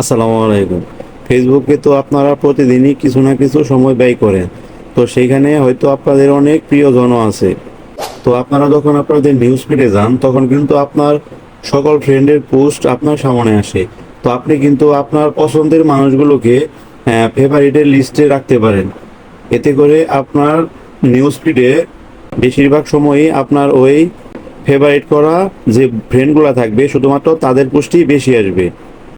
আসসালামু আলাইকুম। ফেসবুকে তো আপনারা প্রতিদিনই কিছু না কিছু সময় ব্যয় করেন। তো সেইখানে হয়তো আপনাদের অনেক প্রিয়জনও আছে। তো আপনারা যখন আপনাদের নিউজ ফিডে যান, তখন কিন্তু আপনার সকল ফ্রেন্ডের পোস্ট আপনার সামনে আসে। তো আপনি কিন্তু আপনার পছন্দের মানুষগুলোকে ফেভারিটের লিস্টে রাখতে পারেন। এতে করে আপনার নিউজ ফিডে বেশিরভাগ সময়ই আপনার ওই ফেভারিট করা যে ফ্রেন্ডগুলো থাকবে, শুধুমাত্র তাদের পোস্টই বেশি আসবে।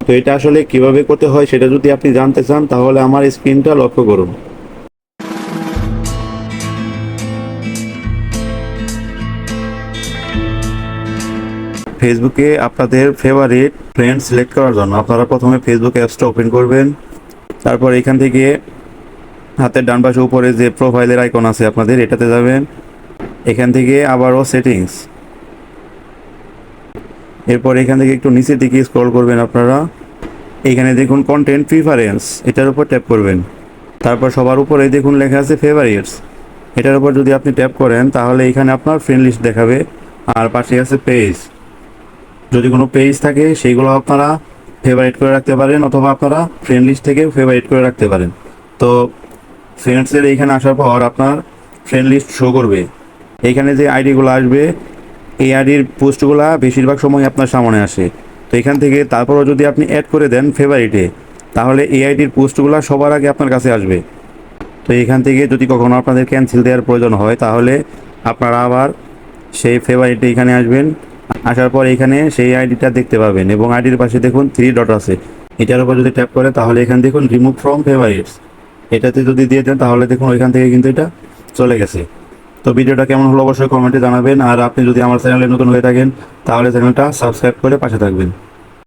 তো এটা আসলে কীভাবে করতে হয় সেটা যদি আপনি জানতে চান, তাহলে আমার স্ক্রিনটা লক্ষ্য করুন। ফেসবুকে আপনাদের ফেভারিট ফ্রেন্ড সিলেক্ট করার জন্য আপনারা প্রথমে ফেসবুক অ্যাপসটা ওপেন করবেন। তারপর এখান থেকে হাতের ডান পাশে উপরে যে প্রোফাইলের আইকন আছে আপনাদের, এটাতে যাবেন। এখান থেকে আবারও সেটিংস এরপর এখান থেকে একটু নিচের দিকে স্ক্রল করবেন আপনারা। এখানে দেখুন কন্টেন্ট প্রিফারেন্স এটার উপর ট্যাপ করবেন। তারপর সবার উপরে দেখুন লেখা আছে ফেভারিটস এটার উপর যদি আপনি ট্যাপ করেন, তাহলে এখানে আপনার ফ্রেন্ড লিস্ট দেখাবে। আর পাশে আছে পেজ যদি কোনো পেজ থাকে, সেইগুলো আপনারা ফেভারিট করে রাখতে পারেন, অথবা আপনারা ফ্রেন্ড লিস্ট থেকে ফেভারিট করে রাখতে পারেন। তো ফ্রেন্ডসের এইখানে আসার পর আপনার ফ্রেন্ড লিস্ট শো করবে। এইখানে যে আইডিগুলো আসবে এই আইডির পোস্টগুলা বেশিরভাগ সময় আপনার সামনে আসে। তো এখান থেকে তারপরও যদি আপনি অ্যাড করে দেন ফেভারিটে তাহলে এই আইডির পোস্টগুলো সবার আগে আপনার কাছে আসবে। তো এখান থেকে যদি কখনো আপনাদের ক্যান্সেল দেওয়ার প্রয়োজন হয়, তাহলে আপনারা আবার সেই ফেভারিটে এখানে আসবেন। আসার পর এখানে সেই আইডিটা দেখতে পাবেন এবং আইডির পাশে দেখুন থ্রি ডট আছে। এটার উপর যদি ট্যাপ করে, তাহলে এখানে দেখুন রিমুভ ফ্রম ফেভারিটস এটাতে যদি দিয়ে দেন, তাহলে দেখুন ওইখান থেকে কিন্তু এটা চলে গেছে। তো ভিডিওটা কেমন হলো অবশ্যই কমেন্টে জানাবেন। আর আপনি যদি আমার চ্যানেলে নতুন হয়ে থাকেন, তাহলে চ্যানেলটা সাবস্ক্রাইব করে পাশে থাকবেন।